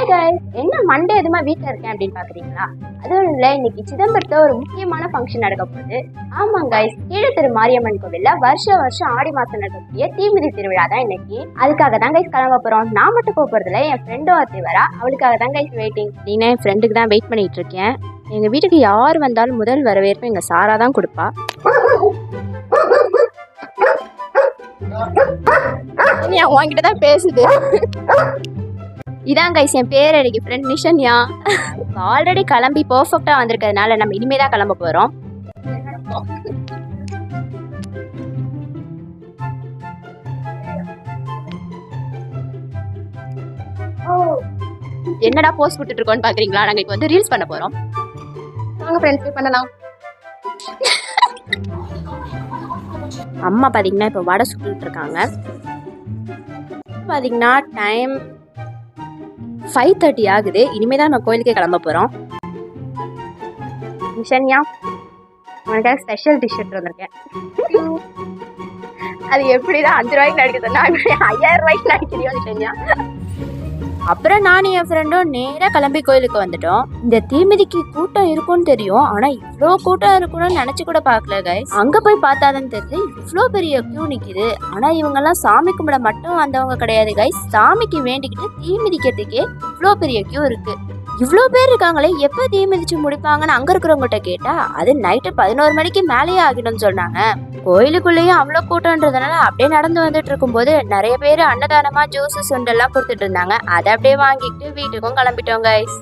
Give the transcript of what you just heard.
Hi guys. என்ன Monday எதுமா வீட்டில் இருக்கேன் அப்படின்னு பார்க்குறீங்களா அதுவும் இல்லை இன்னைக்கு சிதம்பரத்தில் ஒரு முக்கியமான ஃபங்க்ஷன் நடக்க போகுது. ஆமாம் கைஸ் கீழே திரு மாரியம்மன் கோவிலில் வருஷம் வருஷம் ஆடி மாதம் நடக்கக்கூடிய தீமிதி திருவிழா தான் இன்னைக்கு. அதுக்காக தான் கைஸ் கிளம்ப போகிறோம் நான் மட்டும் போக போகிறதுல என் ஃப்ரெண்டும் ஒருத்தி வரா. அவளுக்காக தான் கைஸ் வெயிட்டிங் நீனா என் ஃப்ரெண்டுக்கு தான் வெயிட் பண்ணிட்டு இருக்கேன். எங்கள் வீட்டுக்கு யார் வந்தாலும் முதல் வரவேற்பு எங்கள் சாரா தான் கொடுப்பா. உன்கிட்ட தான் பேசுது. இதான் கைஸ் என் பேர் எனக்கு ஃப்ரெண்ட் நிஷன்யா. ஆல்ரெடி கிளம்பி பர்ஃபெக்டாக வந்திருக்கிறதுனால நம்ம இனிமே தான் கிளம்ப போகிறோம் என்னடா போஸ்ட் கொடுத்துட்டு இருக்கோம்னு பார்க்குறீங்களா நாங்கள் இப்போ வந்து ரீல்ஸ் பண்ண போகிறோம் வாங்க ஃப்ரெண்ட்ஸ் பண்ணலாம். அம்மா பார்த்தீங்கன்னா இப்போ வடை சுட்டுட்டு இருக்காங்க பார்த்தீங்கன்னா டைம் ஃபைவ் தேர்ட்டி ஆகுது. இனிமே தான் நம்ம கோயிலுக்கே கிளம்ப போகிறோம் நிஷன்யா உனக்காக ஸ்பெஷல் டிஷ் எடுத்து வந்திருக்கேன். அது எப்படி தான் அஞ்சு ரூபாய்க்கு நடிக்க சொன்னா ஐயாயிரம் ரூபாய்க்கு நடிக்கிறியோ நிஷன்யா அப்புறம் நானும் என் ஃப்ரெண்டும் நேராக கிளம்பி கோயிலுக்கு வந்துட்டோம். இந்த தீமிதிக்கு கூட்டம் இருக்கும்னு தெரியும். ஆனால் இவ்வளோ கூட்டம் இருக்கும்னு நினச்சி கூட பார்க்கல கைஸ் அங்கே போய் பார்த்தாதான் தெரியுது இவ்வளோ பெரிய கியூ நிற்கிது ஆனால் இவங்கெல்லாம் சாமி கும்பிட மட்டும் வந்தவங்க கிடையாது கைஸ் சாமிக்கு வேண்டிக்கிட்டு தீமிதிக்கிறதுக்கே இவ்வளோ பெரிய கியூ இருக்கு. இவ்வளோ பேர் இருக்காங்களே எப்போ தீ மிதிச்சு முடிப்பாங்கன்னு அங்கே இருக்கிறவங்ககிட்ட கேட்டால் அது நைட்டு பதினோரு மணிக்கு மேலேயே ஆகிடும்னு சொன்னாங்க கோயிலுக்குள்ளேயும் அவ்வளோ கூட்டம்ன்றதுனால அப்படியே நடந்து வந்துட்டு இருக்கும்போது நிறைய பேர் அன்னதானமா ஜூஸு சுண்டெல்லாம் கொடுத்துட்டு இருந்தாங்க. அதை அப்படியே வாங்கிட்டு வீட்டுக்கும் கிளம்பிட்டோம் கைஸ்